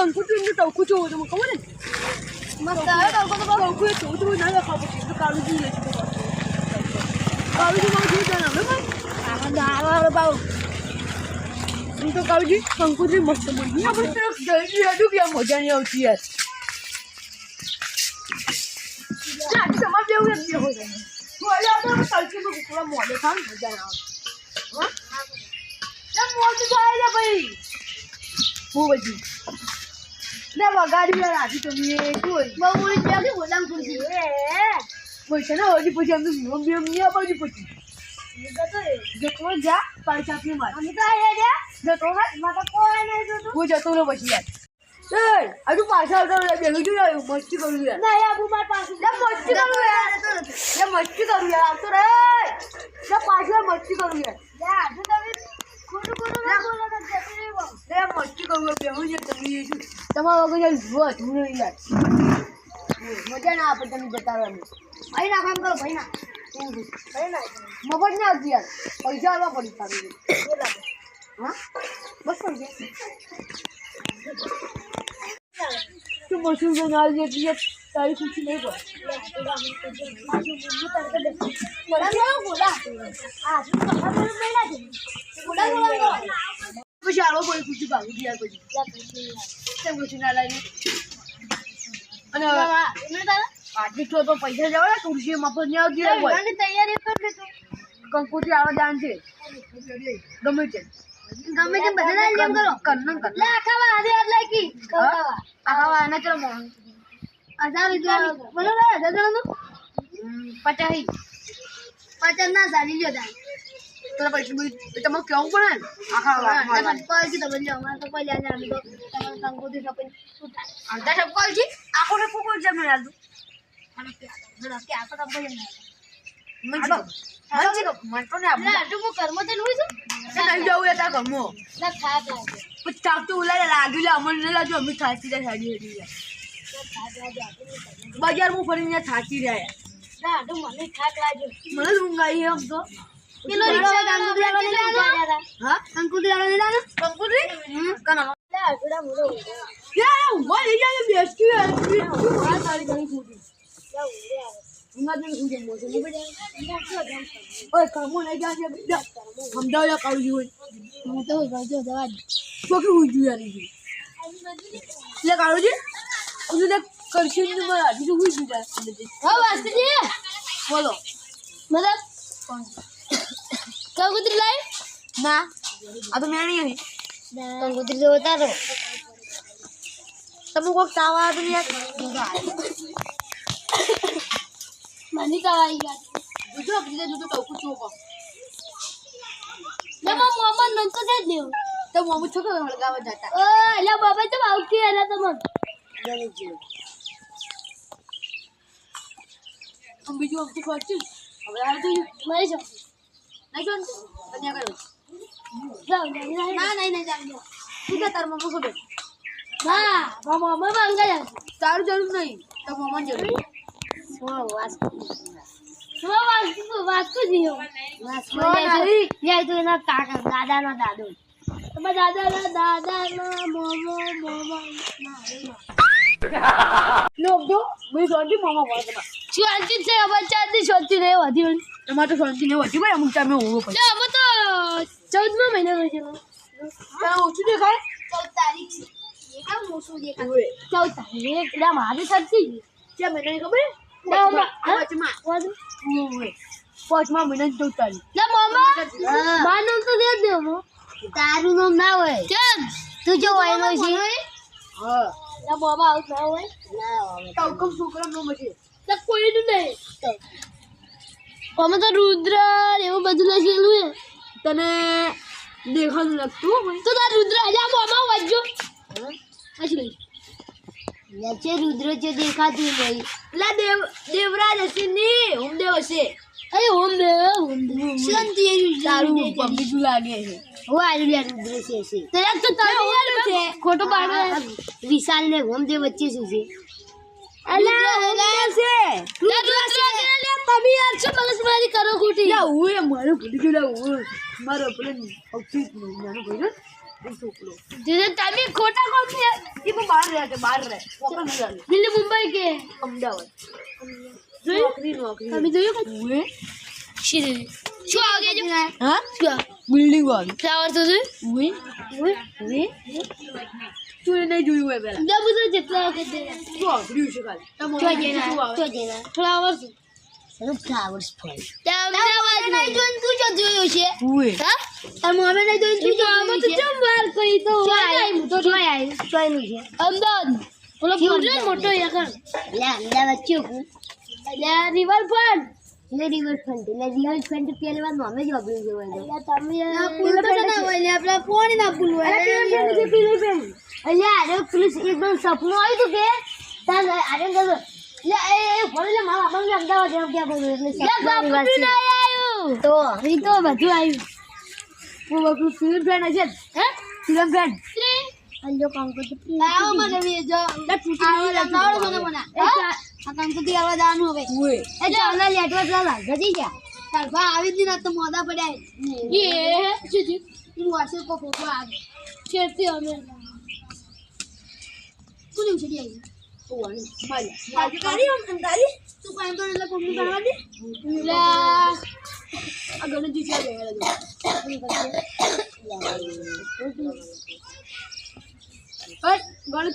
કંકુતરી એમનું ટવકું જોવું તમે ખબર ને મસ્ત આવે તડકો તો બહુ. જોવું તો ના પછી તો કાળુજી લે છે કાળુજી માં જોઈ જાય હવે ભાઈ તો કંકુતરી મસ્ત ગઈ આપણે તરફ જલ્દી હજુ કે આ મજા નહીં આવતી યાર ના, આજે તમારે એમ બેહો છે. હું આજે તો હવે તડકીમાં કુકડા મોઢે ખાવ ને મજા ના આવે હા? કેમ થાય ભાઈ હું બધી લે વગાડી યાર આજે તમે હોય? બહુ ગયા કે બોલામ ખુરશી. એ, કોઈ છે ને હજી પછી અમને નિયમ બિયમ નહીં અપાવજો પછી. એ એ. જતો જા પૈસા આપી માર. અમે તો આયા રહ્યા. જતો હા એમાં તો કોઈ નહીં જોતું. હું જતો રહો પછી યાર. એ હજુ પાછા આવતા બેલું જોઈ આવ્યું મસ્તી કરું યાર. નહીં, આબુ માર પાસે. મસ્તી કરું યાર. લે મસ્તી કરું યાર. આવતો રે લે પાછા મસ્તી કરું યાર. લે, આજુ તમે ખોટું ખોટું ના બોલો તો જતું રહેવું. લે મસ્તી કરું બેહું છે તમે તમારા વગર યાર તું નહીં યાર મજા ના આપે તમે બતાવવાની ભાઈ ના કામ કરો ભાઈ ના ભાઈ ના આવતી યાર પૈસા આવવા પડી તારું હા બસ પૈસા તું મશીન ના લે એટલે તારી ખુશી નહીં પડે પછી આવો કોઈ ખુશી ભાગી ગયા પછી કેમ ના લાવી અને આટલી તો તો પૈસા જવા ને ખુરશી મફત આવતી. તૈયારી કરી આવા દાન છે. ગમે છે. ગમે તે બધા ના કરો. આખા માં આધી આટ લાગી. હા? આવા વાના ચલો મોહન. હજાર રૂપિયા બોલો લે હજાર જણાનું પચાસ. પચાસ ના ચાલી લ્યો તાર તો પછી બી તમારે કેવું પડે ને આખા કોઈ કીધું બદલ્યો અમારે તો તો તમારે આખો કોઈ જમે અને કે તો તે પછી તો હેડી જાય ખાક લાગે બજારમાં ફરીને થાકી રહ્યા મને ઊંઘ આવી આમ તો? પેલો રિક્ષા કંકોત્રી લાવવાની લાવો હા? કંકોત્રી લાવવાની લાવો કંકુતરી કના. લે લઈ મોસે ઓય કામો લઈ હું તો દવા કાળુજી. કરશું ને મારા હું હા વાસ્તુજી બોલો. મતલબ? કંકોત્રી લાવી ના આ તો મેણી હતી કંકોત્રી તો ઉતારો તમે કોઈક તાવા તો યાર મને આવી ગયા. જોજો બીજે જોજો ટોકું ચોકો લે મા મોહમ્મદ નન તો દે દેવ. તો મમ્મી છોકરો હળગાવા જતા. ઓ એલા બાબા તો આવકી એલા તો મન આમ બીજું આમ તો હવે આ તો મરી જાવ નહીં જાવ ના નહીં નહીં જાવ તું કે તાર મમ્મી ખબર ના મા મોહમ્મદ માંગા જા તારું જરૂર નહીં તો મમ્મા જરૂર ઓ વાસ્તુ ઓ વાસ્તુ વાસ્તુ જીઓ વાસ્તુ નહીં. યાર તો એના કાકા દાદા ના દાદો તમારા દાદા ના દાદા ના મોમો મોમો લોક જો ભાઈ શાંતિ મમ્મા તમારે શાંતિ છે બચ્ચાથી શાંતિ રહે વધી તમારે તો શાંતિ હોતી ભાઈ અમુક ટાઈમે હોવો પડે અમે તો ચૌદમા મહિનામાં છે. તારે ઓછું દેખાય? ચૌદ તારીખ. છે એ કેમ ઓછું દેખાય ચૌદ તારીખ એટલે મારી સરથી ક્યાં મહિનાની ખબર? ના? પાંચમા વાંધો. પાંચમા. મહિનાની ચૌદ તારીખ. લે મામા. મારું નામ તો દે દે તારું નામ ના હોય. કેમ? તું જો હોય નો છે? હા. લે મામા આવું ના હોય. ના છોકરા નો નહીં. અમે તો રુદ્ર એવું બધું લખેલું છે. તને દેખાતું લાગતું તો તાર રુદ્ર અલ્યા મામા વાંચજો. પછી લે રુદ્ર છે દેખાતું નહીં. એટલે દેવ દેવરાજ હશે ને? હોમદેવ હશે. અરે ઓમ દે શાંતિ તારું લાગે છે. હું આવ્યું લે રુદ્ર છે છે તેરા તો તારું યાર છે. ખોટો પાડો. વિશાલ ને ઓમદેવ વચ્ચે શું છે? અલા હોમદેવ છે. રુદ્ર છે લે તમે યાર છો મગજ મારી કરો ખોટી લા હું એ મારું ભૂલી ગયો લા હું મારો પેલો અક્ષિત નાનો ભાઈ ને છોકરો. જે તમે ખોટા કોણ છે? એ પણ બહાર રહે છે બહાર રહે. આવે દિલ્હી મુંબઈ કે? અમદાવાદ. જોયું? નોકરી નોકરી. તમે જોયું કે? હું શું શું આવગે જો હા? શું બિલ્ડિંગ વાળી. ફ્લાવર તો જોયું? હું હું તું એ નહીં જોયું હોય પેલા બધા જેટલા વખત શું છે કાલે તો તો જેના ફ્લાવર ફ્લાવર્સ તું જો જોયું છે? હા? અમે નહીં જોઈને તું જો આમાં તો ચમ વાર કઈ તો? હું તો જોઈ આવ્યું જોઈનું છે. અમદાવાદ. બોલો મોટો યકણ લે અમદાવાદ ચૂક લે રિવર ફ્રન્ટ એટલે રિવર ફ્રન્ટ લે રિવર ફ્રન્ટ પહેલી વાર નોમે જ વાપરી જવાય તમે પુલ તો ના હોય લે આપણા ફોન ના પુલ હોય. એટલે પેલી પેન પેલું એકદમ સપનું આવ્યું હતું કે તાર આરે ગયો તો એ તો બધું આવ્યું. હું બાપુ ફિલ્મ ફેન હશે હે? ફિલ્મ ફેન અંજો કંકોત્રી આવો મને વે જો. આવડો મને મને. આ કંકોત્રી આવવા દાનું હવે. હું એ ચાવલા લેટવા ચાલા ગજી જા. તાર ભા આવી જ ના તો મોદા પડ્યા. એ શું છે તું વાસે કો ફોટો આ છેતી અમે. કોની ઉછળી આવી?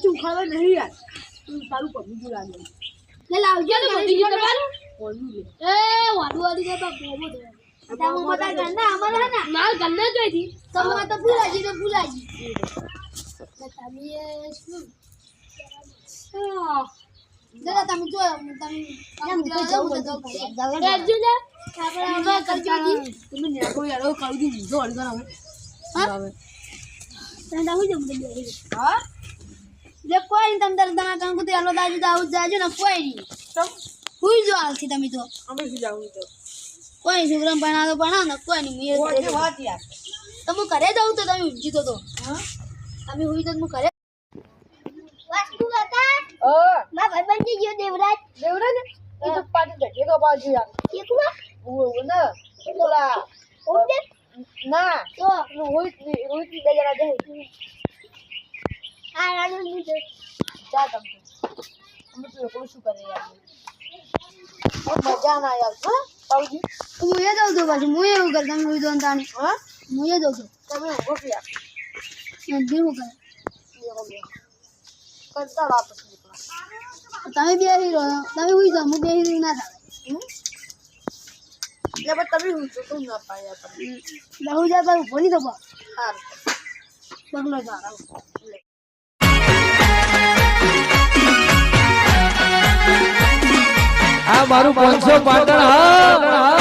ઉખાડવા નહીં યાર તારું પગલું જ લાગે લાવજો ને મોટી તમારું બોલું લે એ વાડુ વાડી કે બાપ બોબો દે તમે ના માર ગંદા જોઈ થી તમે તો ભૂલાજી તો ભૂલાજી. તમે શું જરા તમે જો તમે તો તો કોઈ નહીં તમે તારે તમારા કંકુ તો આલો દાજુ દાઉ જાજો ને કોઈ નહીં. તમ? હુઈ જો આલથી તમે તો અમે શું જાવું તો કોઈ નહીં છોકરા ભણા તો ભણા ને કોઈ નહીં યાર. તમે ઘરે જાઉં તો તમે ઊંઘી તો તો. હા? તમે હુઈ તો હું ઘરે વાસ્તુ કાકા હા મા ભાઈબંધી ગયો દેવરાજ. દેવરાજ? એ તો પાટી જગ્યા તો બાજુ યાર એકમાં ઓય ને. પેલા ઓડે ના. તો રોહિત રોહિત બે જણા જાય. આ રાનો લીધો જા તમ. અમે તો લોકો શું કરે યાર મજા ના યાર હા. પાઉજી હું એ દઉં તો પાછું હું એવું કર તમે હુઈ દો ને તાણે હા? હું એ દઉં છું. તમે ઊંઘો કે યાર હું કરે. લેવો બે છે. તમે બે હીરો તમે હું જાઓ હું બે હીરો ના થાય હમ? એટલે પણ તમે ઊંઘો ના પાય યાર તમે જાય સારું. બગલો આ મારું પાંચસો પાટણ હા.